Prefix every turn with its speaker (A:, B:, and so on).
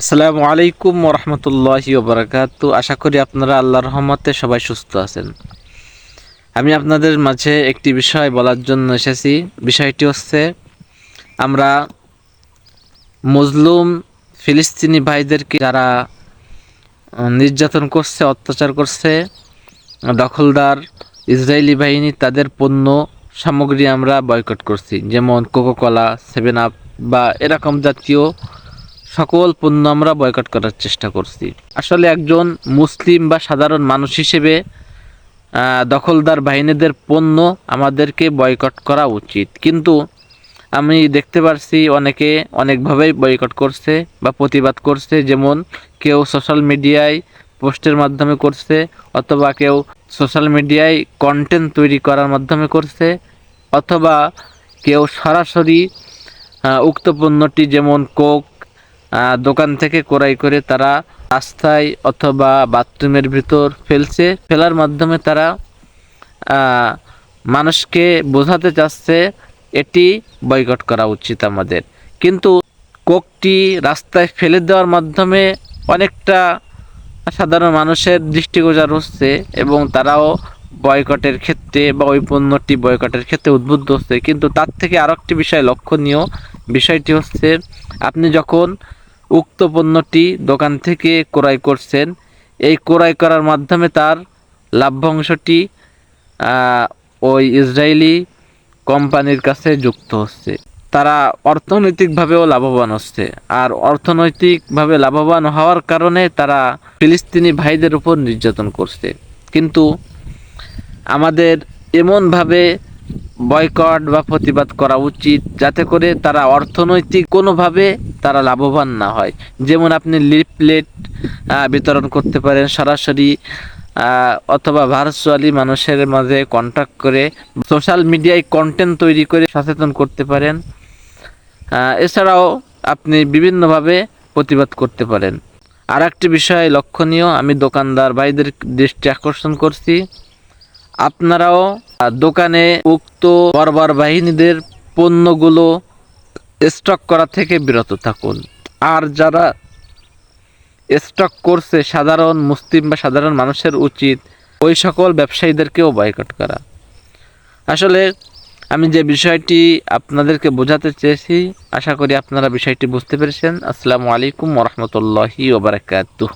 A: আসসালামু আলাইকুম রহমতুল্লাহি ওবরাকাত। আশা করি আপনারা আল্লাহর রহমতে সবাই সুস্থ আছেন। আমি আপনাদের মাঝে একটি বিষয় বলার জন্য এসেছি। বিষয়টি হচ্ছে, আমরা মজলুম ফিলিস্তিনি ভাইদেরকে যারা নির্যাতন করছে, অত্যাচার করছে, দখলদার ইসরায়েলি বাহিনী, তাদের পণ্য সামগ্রী আমরা বয়কট করছি। যেমন কোকোকলা সেভেন আপ বা এরকম জাতীয় সকল পণ্য আমরা বয়কট করার চেষ্টা করছি। আসলে একজন মুসলিম বা সাধারণ মানুষ হিসেবে দখলদার বাহিনীদের পণ্য আমাদেরকে বয়কট করা উচিত। কিন্তু আমি দেখতে পারছি অনেকে অনেকভাবেই বয়কট করছে বা প্রতিবাদ করছে, যেমন কেউ সোশ্যাল মিডিয়ায় পোস্টের মাধ্যমে করছে, অথবা কেউ সোশ্যাল মিডিয়ায় কন্টেন্ট তৈরি করার মাধ্যমে করছে, অথবা কেউ সরাসরি উক্ত পণ্যটি যেমন কোক দোকান থেকে ক্রয় করে তারা রাস্তায় অথবা বাথরুমের ভিতর ফেলছে। ফেলার মাধ্যমে তারা মানুষকে বোঝাতে চাচ্ছে এটি বয়কট করা উচিত আমাদের। কিন্তু কোকটি রাস্তায় ফেলে দেওয়ার মাধ্যমে অনেকটা সাধারণ মানুষের দৃষ্টিগোচর হচ্ছে এবং তারাও বয়কটের ক্ষেত্রে বা ওই পণ্যটি বয়কটের ক্ষেত্রে উদ্বুদ্ধ হচ্ছে। কিন্তু তার থেকে আরও একটি বিষয় লক্ষণীয় বিষয়টি হচ্ছে, আপনি যখন উক্ত পণ্যটি দোকান থেকে ক্রয় করছেন। এই ক্রয় করার মাধ্যমে তার লাভ্যাংশটি ওই ইসরায়েলি কোম্পানির কাছে যুক্ত হচ্ছে। তারা অর্থনৈতিকভাবেও লাভবান হচ্ছে। আর অর্থনৈতিকভাবে লাভবান হওয়ার কারণে তারা ফিলিস্তিনি ভাইদের উপর নির্যাতন করছে। কিন্তু আমাদের এমনভাবে বয়কট বা প্রতিবাদ করা উচিত যাতে করে তারা অর্থনৈতিক কোনোভাবে তারা লাভবান না হয়। যেমন আপনি লিফলেট বিতরণ করতে পারেন সরাসরি অথবা ভার্চুয়ালি মানুষের মাঝে কন্ট্যাক্ট করে সোশ্যাল মিডিয়ায় কন্টেন্ট তৈরি করে সচেতন করতে পারেন। এছাড়াও আপনি বিভিন্নভাবে প্রতিবাদ করতে পারেন। আর একটি বিষয় লক্ষণীয়, আমি দোকানদার ভাইদের দৃষ্টি আকর্ষণ করছি। আপনারাও দোকানে উক্ত বর্বর বাহিনীদের পণ্যগুলো স্টক করা থেকে বিরত থাকুন। আর যারা স্টক করছে, সাধারণ মুসলিম বা সাধারণ মানুষের উচিত ওই সকল ব্যবসায়ীদেরকেও বয়কট করা। আসলে আমি যে বিষয়টি আপনাদেরকে বোঝাতে চেয়েছি, আশা করি আপনারা বিষয়টি বুঝতে পেরেছেন। আসসালামু আলাইকুম ওরহমতুল্লাহি ওবরাকাতুহ